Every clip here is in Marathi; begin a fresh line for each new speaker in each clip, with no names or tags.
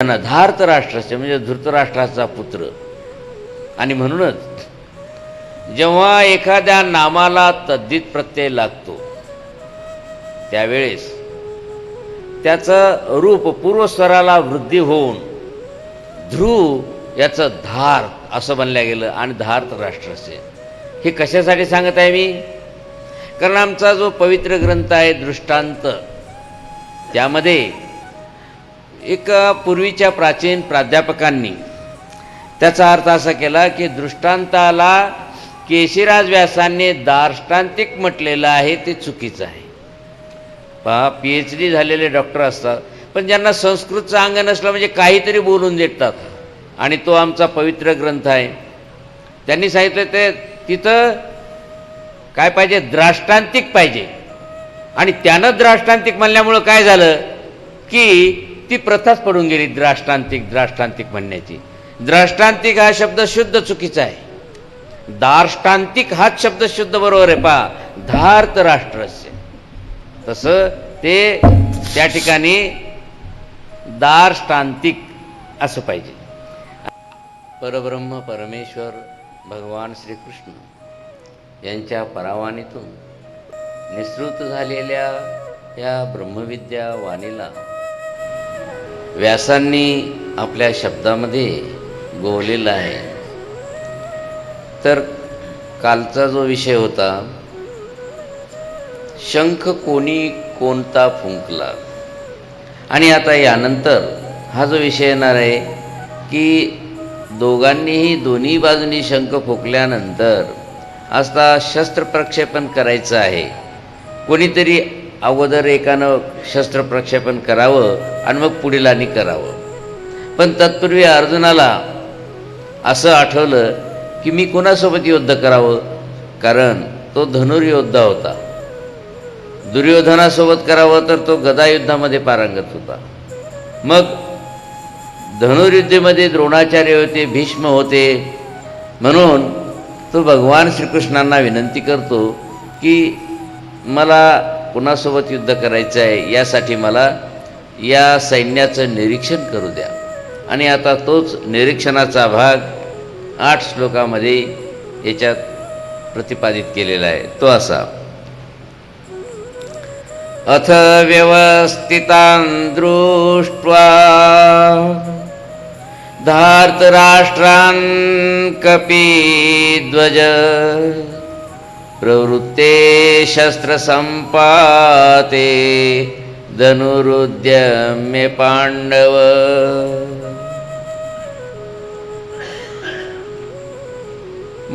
धार्त राष्ट्राचे म्हणजे धृतराष्ट्राचा पुत्र. आणि म्हणूनच जेव्हा एखाद्या नामाला तद्दित प्रत्यय लागतो त्यावेळेस त्याचं रूप पूर्वस्वराला वृद्धी होऊन ध्रुव याचं धार असं बनल्या गेलं आणि धार्त राष्ट्राचे. हे कशासाठी सांगत आहे मी? कारण आमचा जो पवित्र ग्रंथ आहे दृष्टांत त्यामध्ये एक पूर्वीच्या प्राचीन प्राध्यापकांनी त्याचा अर्थ असा केला की दृष्टांताला केशिराज व्यासांनी दार्ष्टांतिक म्हटलेलं आहे ते चुकीचं आहे. पहा पी एच डी झालेले डॉक्टर असतात पण ज्यांना संस्कृतचं अंग नसलं म्हणजे काहीतरी बोलून देतात. आणि तो आमचा पवित्र ग्रंथ आहे. त्यांनी सांगितलं ते तिथं काय पाहिजे? द्राष्टांतिक पाहिजे. आणि त्यानं द्राष्टांतिक म्हणल्यामुळं काय झालं? की ती प्रथाच पडून गेली द्राष्टांतिक द्राष्टांतिक म्हणण्याची. द्राष्टांतिक हा शब्द शुद्ध चुकीचा आहे. दार्ष्टांतिक हाच शब्द शुद्ध बरोबर आहे पा. धार्त राष्ट्रस्य तसं ते त्या ठिकाणी दार्ष्टांतिक असं पाहिजे. परब्रह्म परमेश्वर भगवान श्रीकृष्ण यांच्या परावानीतून निसृत झालेल्या या ब्रह्मविद्या वाणीला व्यासांनी आपल्या शब्दामध्ये गोवलेला आहे. तर कालचा जो विषय होता शंख कोणी कोणता फुंकला? आणि आता यानंतर हा जो विषय येणार आहे की दोघांनीही दोन्ही बाजूनी शंख फुकल्यानंतर आता शस्त्र प्रक्षेपण करायचं आहे. कोणीतरी अगोदर एकानं शस्त्र प्रक्षेपण करावं आणि मग पुढील आणि करावं. पण तत्पूर्वी अर्जुनाला असं आठवलं की मी कोणासोबत युद्ध करावं? कारण तो धनुर्योद्धा होता. दुर्योधनासोबत करावं तर तो गदायुद्धामध्ये पारंगत होता. मग धनुर्युद्धेमध्ये द्रोणाचार्य होते भीष्म होते. म्हणून तो भगवान श्रीकृष्णांना विनंती करतो की मला कुणासोबत युद्ध करायचं आहे यासाठी मला या सैन्याचं निरीक्षण करू द्या. आणि आता तोच निरीक्षणाचा भाग आठ श्लोकामध्ये याच्यात प्रतिपादित केलेला आहे. तो असा. अथ व्यवस्थितान् दृष्ट्वा धार्तराष्ट्रान् कपीध्वज प्रवृत्ते शस्त्रसम्पाते धनुरुद्यम्य पाण्डव।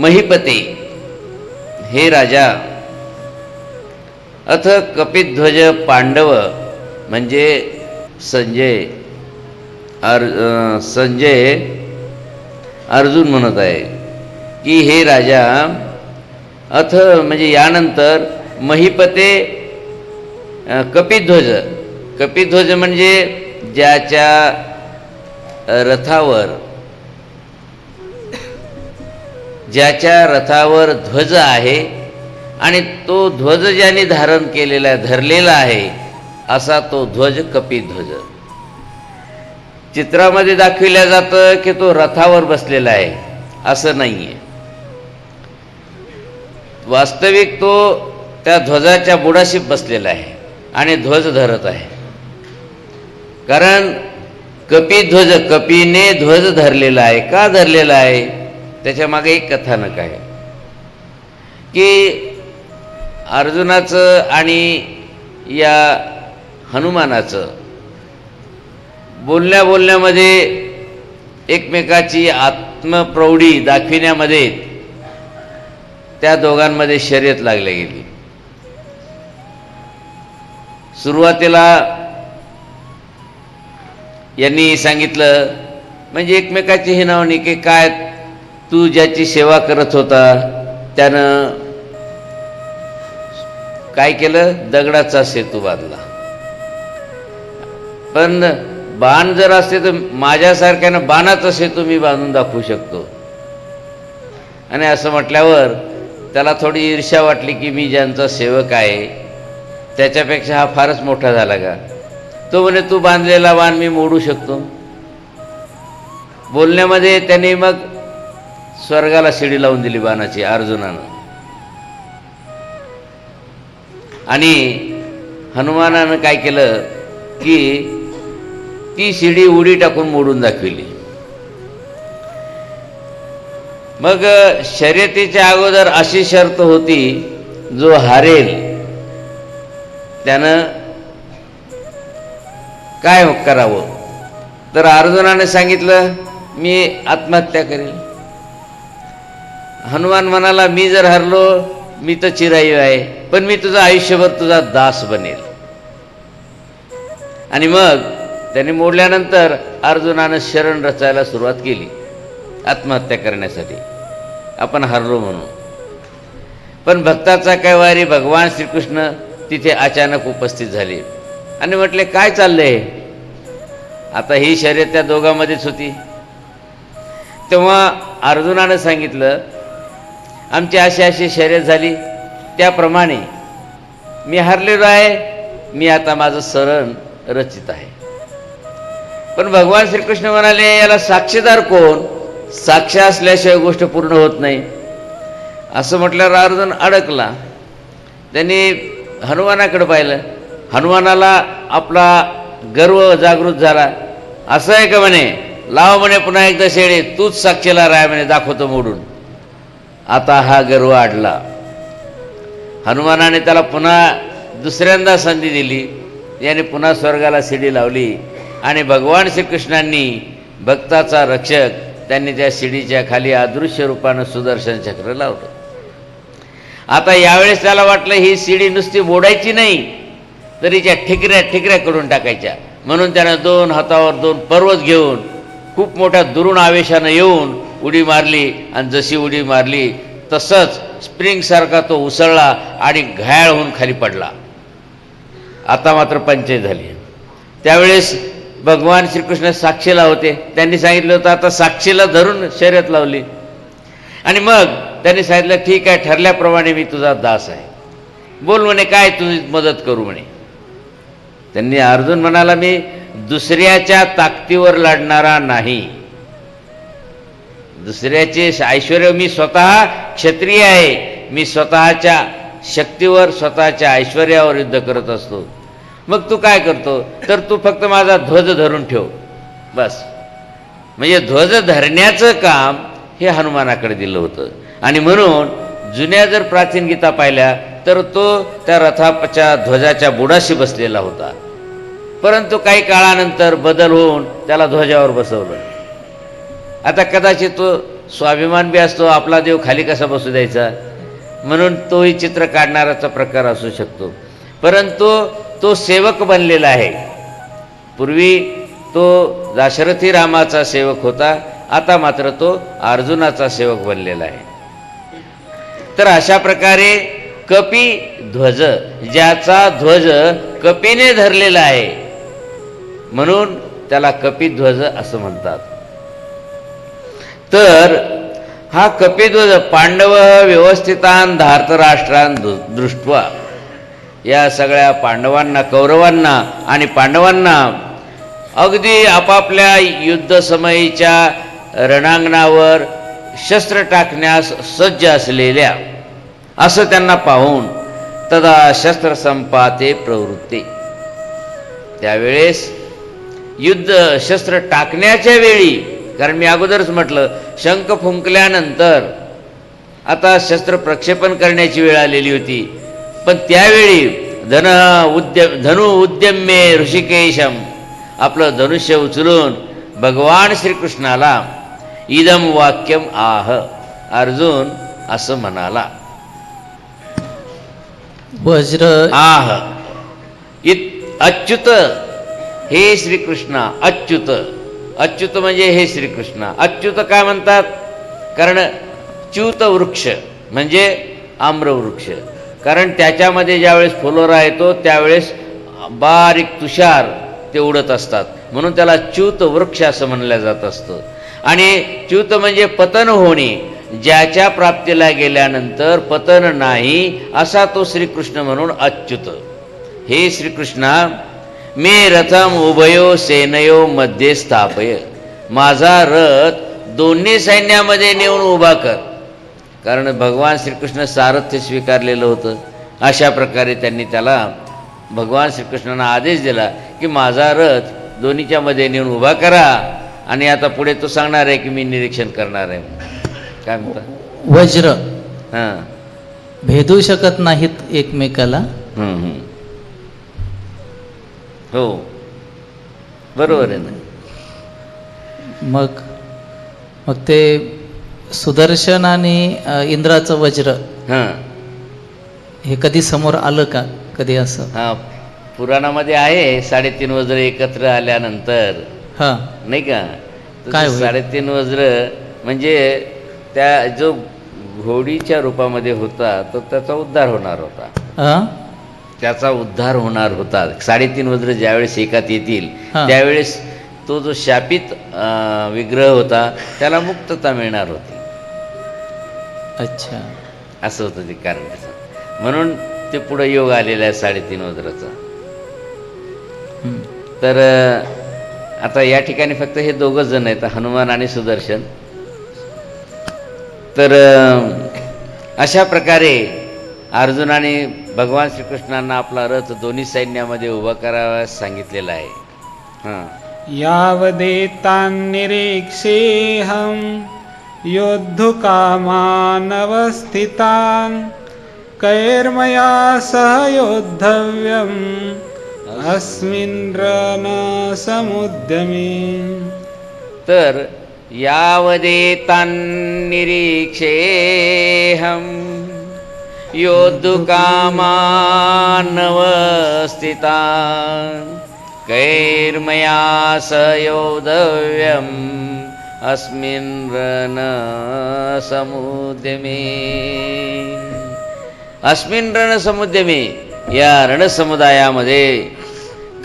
महिपते हे राजा अथ कपिध्वज पांडव म्हणजे संजय अर् संजय अर्जुन म्हणत आहे की हे राजा अथ म्हणजे यानंतर महिपते कपिध्वज. कपिध्वज म्हणजे ज्याच्या रथावर ज्याच्या रथावर ध्वज आहे आणि तो ध्वज ज्याने धारण केलेला आहे धरलेला आहे असा तो ध्वज कपिध्वज. चित्रामध्ये दाखविल्या जातं की तो रथावर बसलेला आहे असं नाही आहे वास्तविक तो त्या ध्वजाच्या बुडाशी बसलेला आहे आणि ध्वज धरत आहे. कारण कपी ध्वज कपीने ध्वज धरलेला आहे. का धरलेला आहे? त्याच्यामागे एक कथानक आहे. की अर्जुनाचं आणि या हनुमानाचं बोलण्या बोलण्यामध्ये एकमेकाची आत्मप्रौढी दाखविण्यामध्ये त्या दोघांमध्ये शर्यत लागली गेली. सुरुवातीला यांनी सांगितलं म्हणजे एकमेकाची हिनावणी की काय तू ज्याची सेवा करत होता त्यानं काय केलं? दगडाचा सेतू बांधला. पण बाण जर असते तर माझ्यासारख्यानं बाणाचा सेतू मी बांधून दाखवू शकतो. आणि असं म्हटल्यावर त्याला थोडी ईर्ष्या वाटली की मी ज्यांचा सेवक आहे त्याच्यापेक्षा हा फारच मोठा झाला का? तो म्हणे तू बांधलेला बाण मी मोडू शकतो. बोलण्यामध्ये त्याने मग स्वर्गाला शिडी लावून दिली बाणाची अर्जुनानं. आणि हनुमानानं काय केलं की ती शिडी उडी टाकून मोडून दाखविली. मग शर्यतीच्या अगोदर अशी शर्त होती जो हारेल. त्यानं काय करावं? तर अर्जुनाने सांगितलं मी आत्महत्या करेल. हनुमान म्हणाला मी जर हरलो मी तर चिरायू आहे पण मी तुझं आयुष्यभर तुझा दास बनेल. आणि मग त्याने मोडल्यानंतर अर्जुनानं शरण रचायला सुरुवात केली आत्महत्या करण्यासाठी. आपण हरलो म्हणून. पण भक्ताचा काय वारी भगवान श्रीकृष्ण तिथे अचानक उपस्थित झाले. आणि म्हटले काय चाललंय? आता ही शर्यत त्या दोघांमध्येच होती. तेव्हा अर्जुनानं सांगितलं आमची अशी अशी शर्यत झाली. त्याप्रमाणे मी हरलेलो आहे मी आता माझं सरण रचित आहे. पण भगवान श्रीकृष्ण म्हणाले याला साक्षीदार कोण? साक्ष असल्याशिवाय गोष्ट पूर्ण होत नाही. असं म्हटल्यावर अर्जुन अडकला. त्यांनी हनुमानाकडे पाहिलं. हनुमानाला आपला गर्व जागृत झाला. असं आहे का म्हणे? लाव म्हणे पुन्हा एकदा शेळे तूच साक्षीला राय म्हणे दाखवतो मोडून. आता हा गर्व आडला हनुमानाने त्याला पुन्हा दुसऱ्यांदा संधी दिली. याने पुन्हा स्वर्गाला शिडी लावली. आणि भगवान श्रीकृष्णांनी भक्ताचा रक्षक त्यांनी त्या शिडीच्या खाली अदृश्य रूपानं सुदर्शन चक्र लावलं. आता यावेळेस त्याला वाटलं ही शिडी नुसती मोडायची नाही तरीच्या ठिकऱ्या ठिकऱ्या करून टाकायच्या. म्हणून त्यानं दोन हातावर दोन पर्वत घेऊन खूप मोठ्या दुरून आवेशानं येऊन उडी मारली. आणि जशी उडी मारली तसंच स्प्रिंगसारखा तो उसळला आणि घायाळ होऊन खाली पडला. आता मात्र पंचायत झाली. त्यावेळेस भगवान श्रीकृष्ण साक्षीला होते. त्यांनी सांगितलं होतं आता साक्षीला धरून शर्यत लावली. आणि मग त्यांनी सांगितलं ठीक आहे ठरल्याप्रमाणे मी तुझा दास आहे. बोल म्हणे काय तुझी मदत करू म्हणे. त्यांनी अर्जुन म्हणाला मी दुसऱ्याच्या ताकदीवर लढणारा नाही. दुसऱ्याचे ऐश्वर मी स्वतः क्षत्रिय आहे. मी स्वतःच्या शक्तीवर स्वतःच्या ऐश्वर्यावर युद्ध करत असतो. मग तू काय करतो? तर तू फक्त माझा ध्वज धरून ठेव. बस. म्हणजे ध्वज धरण्याचं काम हे हनुमानाकडे दिलं होतं. आणि म्हणून जुन्या जर प्राचीन गीता पाहिल्या तर तो त्या रथाच्या ध्वजाच्या बुडाशी बसलेला होता. परंतु काही काळानंतर बदल होऊन त्याला ध्वजावर बसवलं. आता कदाचित तो स्वाभिमान बी असतो आपला देव खाली कसा बसू द्यायचा? म्हणून तोही चित्र काढणाराचा प्रकार असू शकतो. परंतु तो सेवक बनलेला आहे. पूर्वी तो दाशरथी रामाचा सेवक होता आता मात्र तो अर्जुनाचा सेवक बनलेला आहे. तर अशा प्रकारे कपी ध्वज ज्याचा ध्वज कपीने धरलेला आहे म्हणून त्याला कपिध्वज असं म्हणतात. तर हा कपिध्वज पांडव व्यवस्थितान धार्तराष्ट्रान दु दृष्ट्वा या सगळ्या पांडवांना कौरवांना आणि पांडवांना अगदी आपापल्या युद्धसमयीच्या रणांगणावर शस्त्र टाकण्यास सज्ज असलेल्या असं त्यांना पाहून तदा शस्त्रसंपाते प्रवृत्ती. त्यावेळेस युद्ध शस्त्र टाकण्याच्या वेळी कारण मी अगोदरच म्हटलं शंख फुंकल्यानंतर आता शस्त्र प्रक्षेपण करण्याची वेळ आलेली होती. पण त्यावेळी धन उद्यम धनु उद्यम्ये ऋषिकेशम आपलं धनुष्य उचलून भगवान श्रीकृष्णाला इदम वाक्यम आह अर्जुन असं म्हणाला.
वज्र
आह. इत अच्युत हे श्रीकृष्णा अच्युत. अच्युत म्हणजे हे श्रीकृष्ण. अच्युत काय म्हणतात? कारण च्युत वृक्ष म्हणजे आम्रवृक्ष. कारण त्याच्यामध्ये ज्यावेळेस फुलोरा येतो त्यावेळेस बारीक तुषार ते उडत असतात. म्हणून त्याला च्युत वृक्ष असं म्हणलं जात असतं. आणि च्युत म्हणजे पतन होणे. ज्याच्या प्राप्तीला गेल्यानंतर पतन नाही असा तो श्रीकृष्ण म्हणून अच्युत. हे श्रीकृष्णा मी रथम उभयो सेनयो मध्ये स्थापय. माझा रथ दोन्ही सैन्यामध्ये नेऊन उभा कर. कारण भगवान श्रीकृष्ण सारथ्य स्वीकारलेलं होतं. अशा प्रकारे त्यांनी त्याला भगवान श्रीकृष्णांना आदेश दिला की माझा रथ दोन्हीच्या मध्ये नेऊन उभा करा आणि आता पुढे तो सांगणार आहे की मी निरीक्षण करणार आहे काय म्हणता?
वज्र.
हां.
भेदू शकत नाहीत एकमेकाला.
हो. बरोबर आहे ना.
मग मग ते सुदर्शन आणि इंद्राचं वज्र.
हां.
हे कधी समोर आलं का? कधी असं?
हां पुराणामध्ये आहे साडेतीन वज्र एकत्र आल्यानंतर.
हां.
नाही का?
काय?
साडेतीन वज्र म्हणजे त्या जो घोडीच्या रूपामध्ये होता तो त्याचा उद्धार होणार होता.
हां?
त्याचा उद्धार होणार होता. साडेतीन वज्र ज्यावेळेस एकात येतील. त्यावेळेस तो जो शापित विग्रह होता त्याला मुक्तता मिळणार होती.
अच्छा.
असं होतं ते कारण त्याचं. म्हणून ते पुढं योग आलेला आहे साडेतीन वज्राचा. तर आता या ठिकाणी फक्त हे दोघंच जण आहेत हनुमान आणि सुदर्शन. तर अशा प्रकारे अर्जुनाने भगवान श्रीकृष्णांना आपला रथ दोन्ही सैन्यामध्ये उभा करावयास सांगितलेला आहे. हां.
यावदेतान्निरीक्षेऽहं योद्धुकामानवस्थितान् कैर्मया सह योद्धव्यम् अस्मिन् रणसमुद्यमे
तर यावदेतान्निरीक्षेऽहं योद्धुकामानवस्थितान् कैर्मया स योद्धव्यम् अस्मिन् रणसमुद्यमे अस्मिन् रणसमुद्यमे या रणसमुदायामध्ये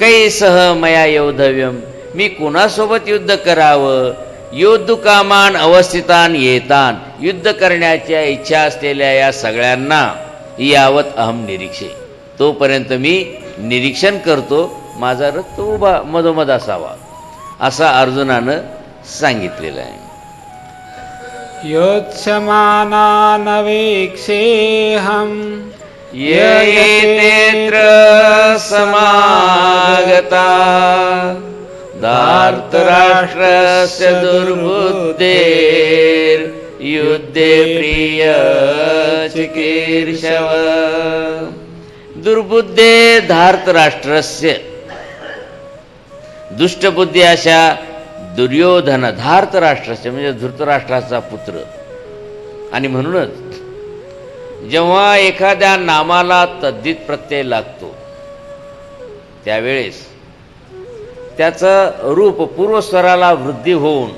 कैसह मया योद्धव्यम मी कुणासोबत युद्ध करावं? योद्धुकामान अवस्थितान येतान युद्ध करण्याच्या इच्छा असलेल्या या सगळ्यांना यावत अहम निरीक्षे। तोपर्यंत मी निरीक्षण करतो माझा रक्त तो उभा मधोमध असावा। असा अर्जुनानं सांगितलेलं आहे.
योत्स्यमानानवेक्षेऽहम्
येतेऽत्र समागता। धार्तराष्ट्रस्य दुर्बुद्धेर्युद्धे प्रिय चिकीर्षव। दुर्बुद्धे धार्तराष्ट्रस्य। दुष्टबुद्धी अशा दुर्योधन धार्तराष्ट्राचे म्हणजे धृतराष्ट्राचा पुत्र. आणि म्हणूनच जेव्हा एखाद्या नामाला तद्दित प्रत्यय लागतो त्यावेळेस त्याचं रूप पूर्वस्वराला वृद्धी होऊन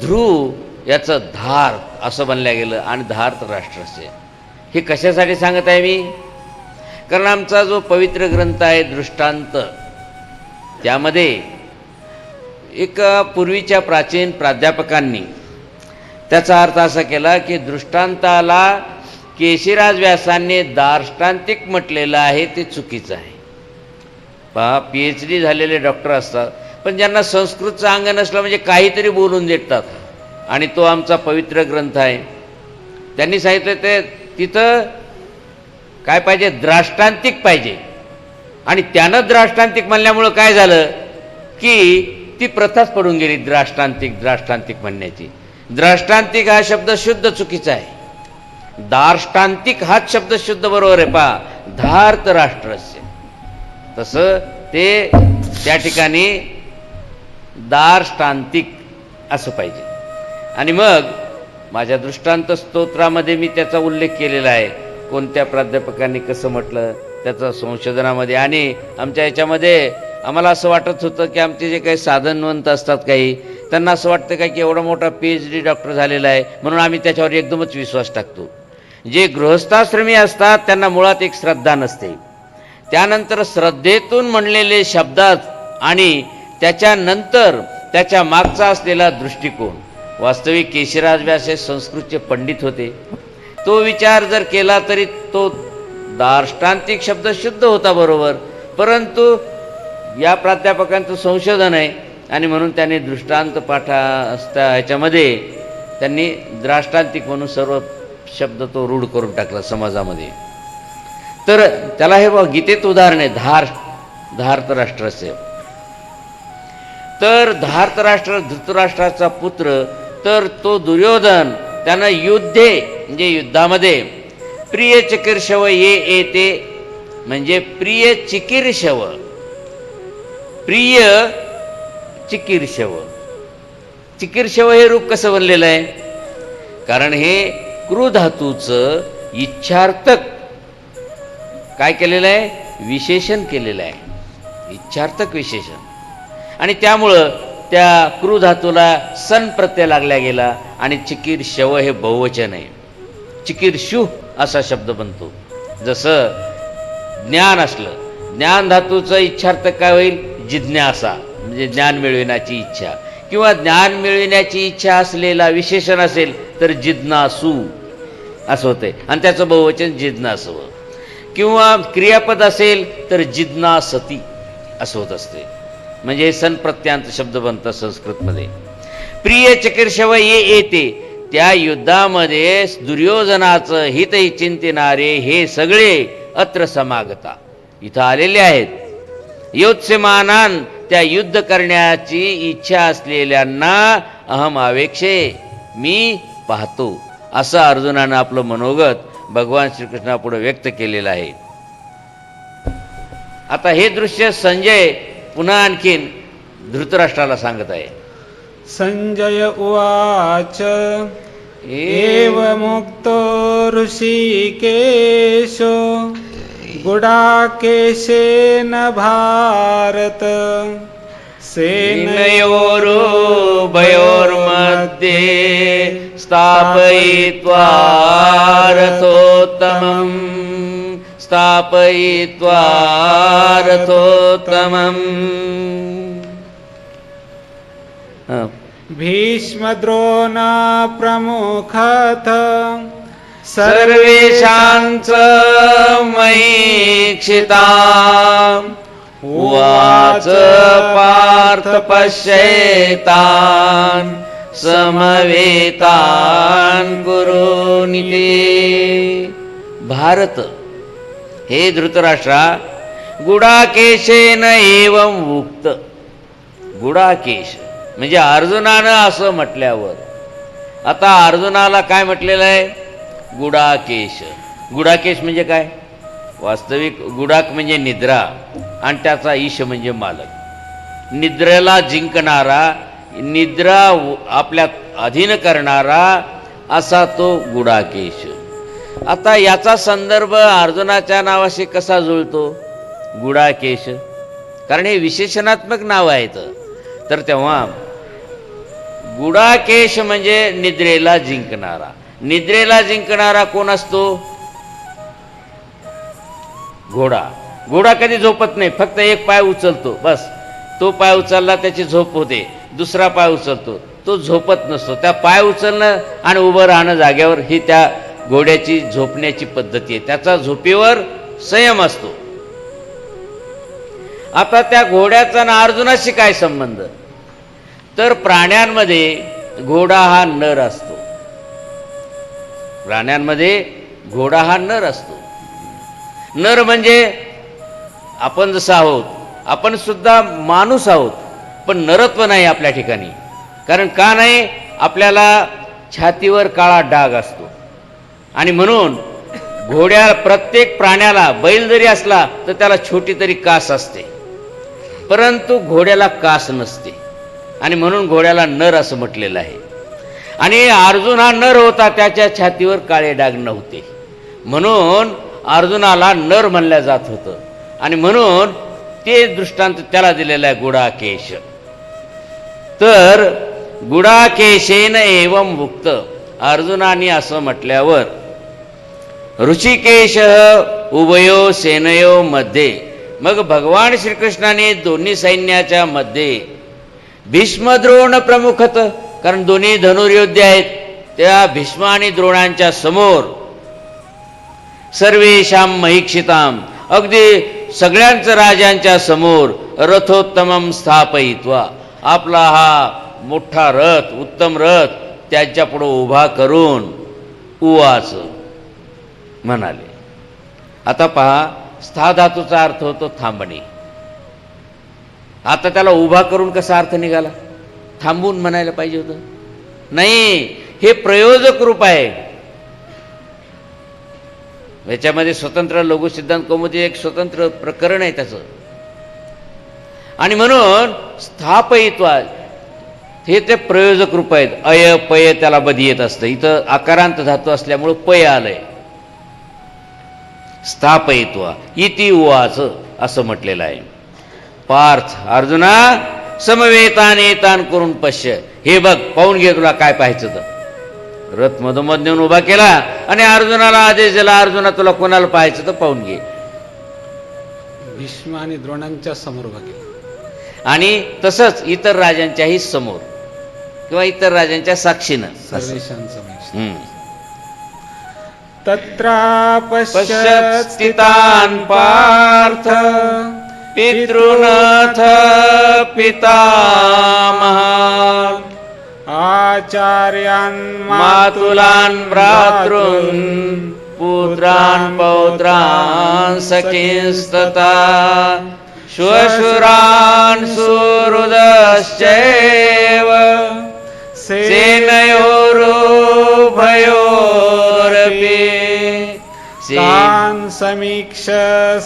ध्रुव याचं धार असं बनलं गेलं आणि धार्त राष्ट्रस्य हे कशासाठी सांगत आहे मी? कारण आमचा जो पवित्र ग्रंथ आहे दृष्टांत त्यामध्ये एक पूर्वीच्या प्राचीन प्राध्यापकांनी त्याचा अर्थ असा केला की दृष्टांताला केशिराज व्यासांनी दार्ष्टांतिक म्हटलेलं आहे ते चुकीचं आहे. पहा पी एच डी झालेले डॉक्टर असतात पण ज्यांना संस्कृतचं अंग नसलं म्हणजे काहीतरी बोलून देतात. आणि तो आमचा पवित्र ग्रंथ आहे. त्यांनी सांगितलं ते तिथं काय पाहिजे? द्राष्टांतिक पाहिजे. आणि त्यानं द्राष्टांतिक म्हणल्यामुळं काय झालं? की ती प्रथाच पडून गेली द्राष्टांतिक द्राष्टांतिक म्हणण्याची. द्राष्टांतिक हा शब्द शुद्ध चुकीचा आहे. दार्ष्टांतिक हाच शब्द शुद्ध बरोबर आहे पा धार्त राष्ट्रस्य तसं ते त्या ठिकाणी दार्ष्टांतिक असं पाहिजे. आणि मग माझ्या दृष्टांत स्तोत्रामध्ये मी त्याचा उल्लेख केलेला आहे. कोणत्या प्राध्यापकांनी कसं म्हटलं त्याचं संशोधनामध्ये आणि आमच्या याच्यामध्ये आम्हाला असं वाटत होतं की आमचे जे काही साधनवंत असतात काही त्यांना असं वाटतं काय की एवढा मोठा पी एच डी डॉक्टर झालेला आहे म्हणून आम्ही त्याच्यावर एकदमच विश्वास टाकतो. जे गृहस्थाश्रमी असतात त्यांना मुळात एक श्रद्धा नसते. त्यानंतर श्रद्धेतून म्हणलेले शब्दात आणि त्याच्यानंतर त्याच्या मागचा असलेला दृष्टिकोन. वास्तविक केशिराज व्यास हे संस्कृतचे पंडित होते. तो विचार जर केला तरी तो दार्ष्टांतिक शब्द शुद्ध होता बरोबर परंतु या प्राध्यापकांचं संशोधन आहे. आणि म्हणून त्यांनी दृष्टांत पाठा असता ह्याच्यामध्ये त्यांनी द्राष्टांतिक म्हणून सर्व शब्द तो रूढ करून टाकला समाजामध्ये. तर त्याला हे बघ गीतेत उदाहरण आहे धार धार्तराष्ट्राचे तर धार्तराष्ट्र धृतराष्ट्राचा पुत्र तर तो दुर्योधन त्यानं युद्धे म्हणजे युद्धामध्ये प्रिय चिकीर्षव ये येते म्हणजे प्रिय चिकीर्षव प्रिय चिकीर्षव. चिकीर्षव हे रूप कसं बनलेलं आहे? कारण हे क्रू धातूचं इच्छार्थक काय केलेलं आहे? विशेषण केलेलं आहे. इच्छार्थक विशेषण. आणि त्यामुळं त्या क्रू धातूला सन प्रत्यय लागला गेला आणि चिकीर शव हे बहुवचन आहे. चिकीर शु असा शब्द बनतो. जसं ज्ञान असलं ज्ञान धातूचं इच्छार्थक काय होईल? जिज्ञासा म्हणजे ज्ञान मिळविण्याची इच्छा. किंवा ज्ञान मिळविण्याची इच्छा असलेला विशेषण असेल तर जिज्ञासू. असं होतंय. आणि त्याचं बहुवचन जिज्ञासव. किंवा क्रियापद असेल तर जिज्ञासती. असं होत असते. म्हणजे सन प्रत्यांत शब्द बनतात संस्कृतमध्ये. प्रिय चकीर्षव ये येते. त्या युद्धामध्ये दुर्योधनाचं हित चिंतिणारे हे सगळे अत्र समागता. इथं आलेले आहेत. योत्स्यमानान त्या युद्ध करण्याची इच्छा असलेल्यांना अहम आवेक्षे मी पाहतो. असं अर्जुनानं आपलं मनोगत भगवान श्रीकृष्णापुढे व्यक्त केलेलं आहे. आता हे दृश्य संजय पुन्हा आणखीन धृतराष्ट्राला सांगत आहे.
सञ्जय उवाच एवमुक्तो ऋषिकेशो. गुडाकेशेन भारत
सेनयोरुभयोर्मध्ये स्थापयित्वा रथोत्तमम् स्थापयित्वा रथोत्तमम्.
भीष्मद्रोणा प्रमुखथ
सर्वेषांच मयीक्षिता उवाच पार्थ पश्येतान् समवेतान् गुरुनिते भारत हे धृतराष्ट्रा गुडाकेशेन एवं उक्त। गुडाकेश म्हणजे अर्जुनानं असं म्हटल्यावर. आता अर्जुनाला काय म्हटलेलं आहे? गुडाकेश. गुडाकेश म्हणजे काय? वास्तविक गुडाक म्हणजे निद्रा आणि त्याचा ईश म्हणजे मालक. निद्रेला जिंकणारा निद्रा आपल्या अधीन करणारा असा तो गुडाकेश. आता याचा संदर्भ अर्जुनाच्या नावाशी कसा जुळतो? गुडाकेश. कारण हे विशेषणात्मक नाव आहेत तर तेव्हा गुडाकेश म्हणजे निद्रेला जिंकणारा. निद्रेला जिंकणारा कोण असतो? घोडा. घोडा कधी झोपत नाही फक्त एक पाय उचलतो बस. तो पाय उचलला त्याची झोप होते. दुसरा पाय उचलतो. तो झोपत नसतो. त्या पाय उचलणं आणि उभं राहणं जाग्यावर ही त्या घोड्याची झोपण्याची पद्धती आहे. त्याचा झोपेवर संयम असतो. आता त्या घोड्याचा आणि अर्जुनाशी काय संबंध? तर प्राण्यांमध्ये घोडा हा नर असतो. प्राण्यांमध्ये घोडा हा नर असतो. नर म्हणजे आपण जसं आहोत आपण सुद्धा माणूस आहोत पण नरत्व नाही आपल्या ठिकाणी. कारण का नाही? आपल्याला छातीवर काळा डाग असतो. आणि म्हणून घोड्या प्रत्येक प्राण्याला बैल जरी असला तर त्याला छोटी तरी कास असते. परंतु घोड्याला कास नसते. आणि म्हणून घोड्याला नर असं म्हटलेलं आहे. आणि अर्जुन हा नर होता त्याच्या छातीवर काळे डाग नव्हते. म्हणून अर्जुनाला नर म्हणलं जात होतं. आणि म्हणून ते दृष्टांत त्याला दिलेलं आहे गुडाकेश. तर गुडाकेशेन एवं मुक्त. अर्जुनाने असं म्हटल्यावर ऋषिकेश उभयो सेनयो मध्ये. मग भगवान श्रीकृष्णाने दोन्ही सैन्याच्या मध्ये भीष्मद्रोण प्रमुखत कारण दोन्ही धनुर्योद्धे आहेत त्या भीष्म आणि द्रोणांच्या समोर. सर्वेशाम महिक्षिताम. अगदी सगळ्यांचं राजांच्या समोर रथोत्तमम स्थापयित्वा. आपला हा मोठा रथ उत्तम रथ त्यांच्यापुढं उभा करून उवाच म्हणाले. आता पहा स्था धातूचा अर्थ होतो थांबणे. आता त्याला उभा करून कसा अर्थ निघाला? थांबून म्हणायला पाहिजे होतं. नाही हे प्रयोजक रूप आहे. याच्यामध्ये स्वतंत्र लघु सिद्धांत कौमुदी एक स्वतंत्र प्रकरण आहे त्याचं. आणि म्हणून स्थापयित्वा हे ते प्रयोजक रूप आहेत. अय पय त्याला बधी येत असतं. इथं आकारांत धातू असल्यामुळं पय आलंय. स्थापयित्वा. इति उवाच असं म्हटलेलं आहे. पार्थ अर्जुना समवेतान येतान करून पश्य. हे बघ पाहून घे तुला काय पाहायचं तर. रथ मधोमध नेऊन उभा केला आणि अर्जुनाला आदेश दिला अर्जुना तुला कोणाला पाहायचं तर पाहून घे.
भीष्म आणि द्रोणांच्या समोर उभा केला.
आणि तसंच इतर राजांच्याही समोर. किंवा इतर राजांच्या साक्षीनं. पश्यत् स्थितान् पार्थ। पितृनाथ पितामहान्
आचार्यान्
मातुलान् भ्रातॄन् पुत्रान् पौत्रान् सखींस्तथा श्वशुरान् सुहृदश्चैव। सेनयोरुभयोरपि
समीक्ष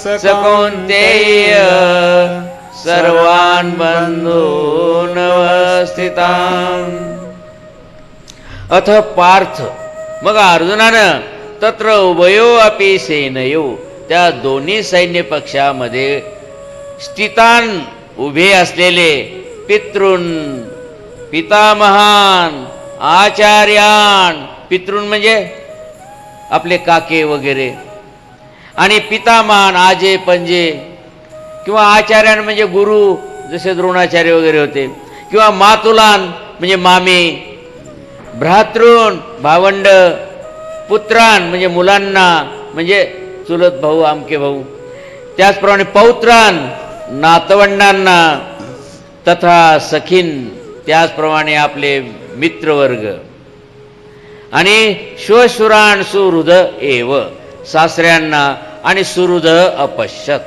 स
सकौन्तेय सर्वान् बन्धूनवस्थितान्। अथ पार्थ। मग अर्जुनानं तत्र उभयो अपि सेनयो त्या दोन्ही सैन्य पक्षामध्ये स्थितान उभे असलेले पितृन पितामहान आचार्यान पितृन म्हणजे आपले काके वगैरे आणि पितामहान आजे पंजे किंवा आचार्यान म्हणजे गुरु जसे द्रोणाचार्य वगैरे होते किंवा मातुलान म्हणजे मामे भ्रातृण भावंड पुत्रान म्हणजे मुलांना म्हणजे चुलत भाऊ आमके भाऊ. त्याचप्रमाणे पौत्रान नातवंडांना तथा सखीन त्याचप्रमाणे आपले मित्रवर्ग. आणि श्वशुराण सुहृद एव सासऱ्यांना आणि सुहृद अपश्यत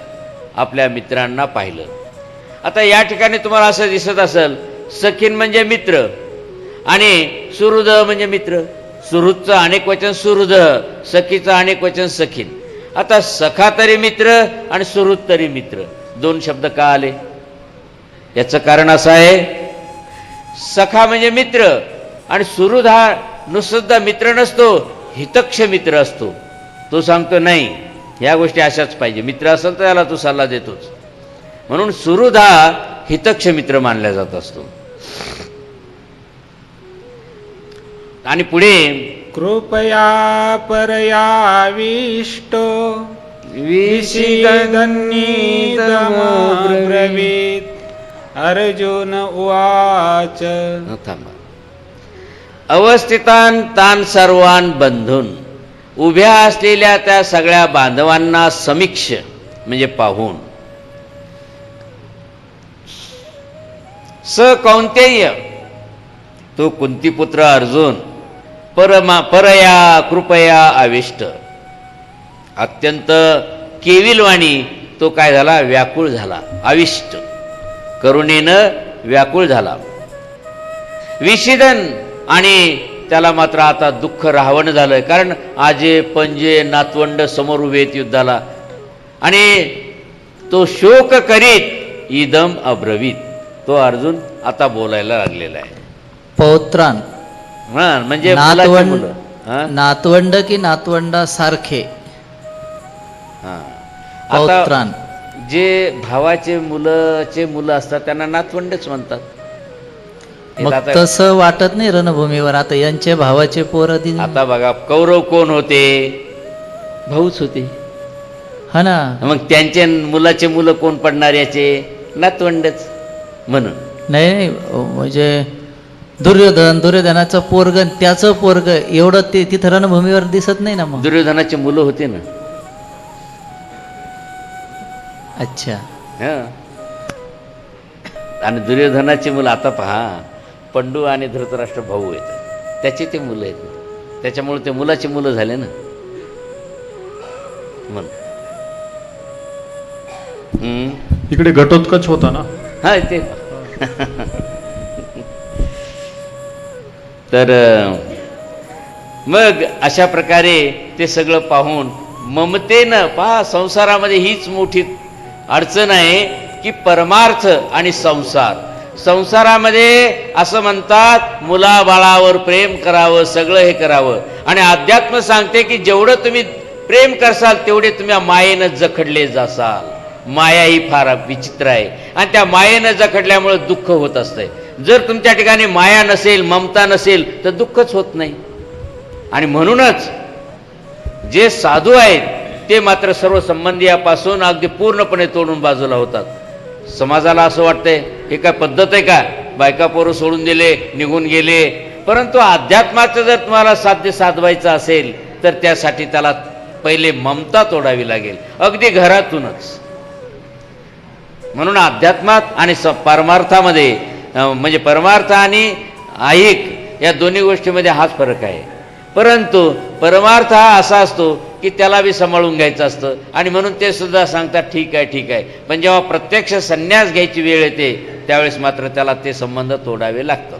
आपल्या मित्रांना पाहिलं. आता या ठिकाणी तुम्हाला असं दिसत असेल सखीन म्हणजे मित्र आणि सुहृद म्हणजे मित्र. सुहृदचं अनेक वचन सुहृद सखीचं अनेक वचन सखीन. आता सखा तरी मित्र आणि सुहृद तरी मित्र. दोन शब्द का आले? याचं कारण असं आहे सखा म्हणजे मित्र आणि सुहृद हा नुसता मित्र नसतो हितक्ष मित्र असतो. तो सांगतो नाही ह्या गोष्टी अशाच पाहिजे. मित्र असेल तर त्याला तो सल्ला देतोच. म्हणून सुहृद हा हितक्ष मित्र मानला जात असतो. आणि पुढे
कृपया परयाविष्टो विषिदन्नीतमब्रवीत् अर्जुन उवाच।
थांबा. अवस्थितान तान सर्वान बंधून उभ्या असलेल्या त्या सगळ्या बांधवांना समीक्ष म्हणजे पाहून. स कौंतेय तो कुंतीपुत्र अर्जुन परमा परया कृपया आविष्ट अत्यंत केविलवाणी तो काय झाला? व्याकुळ झाला. आविष्ट करुणेनं व्याकुळ झाला. विषिदन आणि त्याला मात्र आता दुःख राहवण झालं कारण आजे पंजे नातवंड समोर उभे आहेत युद्धाला. आणि तो शोक करीत इदम अब्रवीत. तो अर्जुन आता बोलायला लागलेला आहे.
पौत्रान
हा म्हणजे
नातवंड? नातवंड की नातवंडा सारखे
हा. आता
पौत्रान.
जे भावाचे मुलंचे मुलं असतात त्यांना नातवंडच म्हणतात.
मग
आता-
तसं वाटत नाही रणभूमीवर. आता यांच्या भावाचे पोरं दिन
आता बघा कौरव कोण होते? भाऊच होते.
हा ना.
मग त्यांचे मुलाचे मुलं कोण पडणार याचे? नातवंडच म्हणून.
नाही नाही, म्हणजे दुर्योधन दुर्योधनाचं पोरग आणि त्याचं पोरग एवढं ते तिथं रणभूमीवर दिसत नाही ना मग.
दुर्योधनाचे मुलं होते ना.
अच्छा.
हा. आणि दुर्योधनाची मुलं आता पहा. पंडू आणि धृतराष्ट्र भाऊ आहेत. त्याची ते मुलं आहेत. त्याच्यामुळे ते मुलाची मुलं झाले ना. हम्म.
इकडे घटोत्कच होता ना.
हा ते. तर मग अशा प्रकारे ते सगळं पाहून ममतेनं पहा संसारामध्ये हीच मोठी अडचण आहे की परमार्थ आणि संसार. संसारामध्ये असं म्हणतात मुलाबाळावर प्रेम करावं सगळं हे करावं. आणि अध्यात्म सांगते की जेवढं तुम्ही प्रेम करसाल तेवढे तुम्ही मायेनं जखडले जासाल. माया ही फार विचित्र आहे. आणि त्या मायेनं जखडल्यामुळे दुःख होत असतंय. जर तुमच्या ठिकाणी माया नसेल ममता नसेल तर दुःखच होत नाही. आणि म्हणूनच जे साधू आहेत ते मात्र सर्व संबंधियापासून अगदी पूर्णपणे तोडून बाजूला होतात. समाजाला असं वाटतंय हे काय पद्धत आहे का? बायका पोरं सोडून दिले निघून गेले. परंतु अध्यात्माचं जर तुम्हाला साध्य साधवायचं असेल तर त्यासाठी त्याला पहिले ममता तोडावी लागेल. अगदी घरातूनच. म्हणून अध्यात्मात आणि स परमार्थामध्ये म्हणजे परमार्थ आणि ऐक या दोन्ही गोष्टीमध्ये हाच फरक आहे. परंतु परमार्थ हा असा असतो की त्याला बी सांभाळून घ्यायचं असतं. आणि म्हणून ते सुद्धा सांगतात ठीक आहे ठीक आहे. पण जेव्हा प्रत्यक्ष संन्यास घ्यायची वेळ येते त्यावेळेस मात्र त्याला ते संबंध तोडावे लागतात.